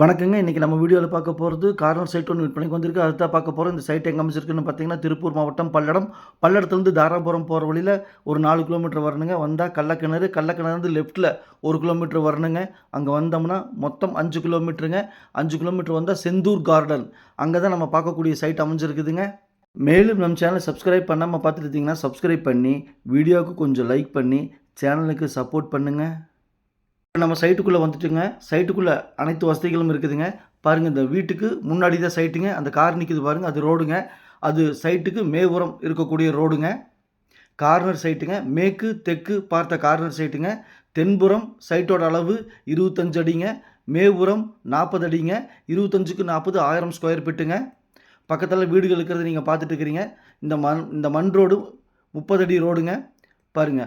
வணக்கங்க. இன்றைக்கி நம்ம வீடியோவில் பார்க்க போகிறது கார்னர் சைட் ஒன்று விற்பனைக்கு வந்திருக்கு. அதுதான் பார்க்க போகிறோம் இந்த சைட் எங்கே அமைச்சிருக்குன்னு பார்த்தீங்கன்னா, திருப்பூர் மாவட்டம் பல்லடம். பல்லடத்துலேருந்து தாராபுரம் போகிற வழியில் ஒரு நாலு கிலோமீட்டர் வரணுங்க. வந்தால் கள்ளக்கிணறு, கள்ளக்கிணறுலேருந்து லெஃப்ட்ல 1 கிலோமீட்டர் வரணுங்க. அங்கே வந்தோம்னா மொத்தம் அஞ்சு கிலோமீட்டருங்க. அஞ்சு கிலோமீட்டர் வந்தால் செந்தூர் கார்டன். அங்கே தான் நம்ம பார்க்கக்கூடிய சைட் அமைஞ்சிருக்குதுங்க. மேலும் நம்ம சேனலை சப்ஸ்கிரைப் பண்ணாமல் பார்த்துட்டு இருந்தீங்கன்னா, சப்ஸ்கிரைப் பண்ணி, வீடியோவுக்கு கொஞ்சம் லைக் பண்ணி, சேனலுக்கு சப்போர்ட் பண்ணுங்கள் நம்ம சைட்டுக்குள்ளே வந்துட்டுங்க. சைட்டுக்குள்ளே அனைத்து வசதிகளும் இருக்குதுங்க. பாருங்க இந்த வீட்டுக்கு முன்னாடி தான் சைட்டுங்க. அந்த கார் நிற்கிது பாருங்க. அது ரோடுங்க. அது சைட்டுக்கு மேபுரம் இருக்கக்கூடிய ரோடுங்க. கார்னர் சைட்டுங்க. மேற்கு, தெற்கு பார்த்த கார்னர் சைட்டுங்க. தென்புறம் சைட்டோட அளவு 25 அடிங்க. மேபுரம் நாற்பது அடிங்க. 25க்கு 40 1000 ஸ்கொயர் ஃபீட்டுங்க. பக்கத்தில் வீடுகள் இருக்கிறத நீங்கள் பார்த்துட்டு இருக்கிறீங்க. இந்த மண் இந்த மண் ரோடு 30 அடி ரோடுங்க. பாருங்க.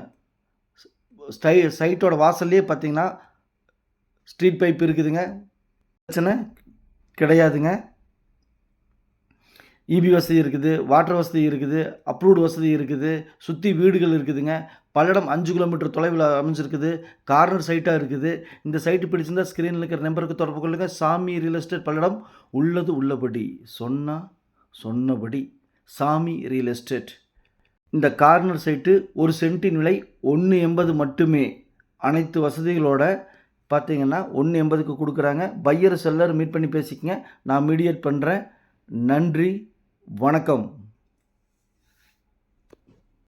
ஸ்டை சைட்டோட வாசல்லையே பார்த்தீங்கன்னா, ஸ்ட்ரீட் பைப் இருக்குதுங்க. பிரச்சனை கிடையாதுங்க. ஈபி வசதி இருக்குது. வாட்டர் வசதி இருக்குது. அப்ரூவ்டு வசதி இருக்குது. சுற்றி வீடுகள் இருக்குதுங்க. பல்லடம் அஞ்சு கிலோமீட்டர் தொலைவில் அமைஞ்சிருக்குது. கார்னர் சைட்டாக இருக்குது. இந்த சைட்டு பிடிச்சிருந்தா ஸ்க்ரீனில் இருக்கிற நம்பருக்கு தொடர்பு கொள்ளுங்கள் சாமி ரியல் எஸ்டேட் பல்லடம். உள்ளது உள்ளபடி, சொன்னால் சொன்னபடி. Sami real estate. இந்த கார்னர் சைட்டு ஒரு சென்ட்டின் விலை 1.80 மட்டுமே. அனைத்து வசதிகளோட பார்த்தீங்கன்னா, 1.80க்கு குடுக்குறாங்க. பையர், செல்லர் மீட் பண்ணி பேசிக்கங்க. நான் மீடியேட் பண்ணுறேன் நன்றி, வணக்கம்.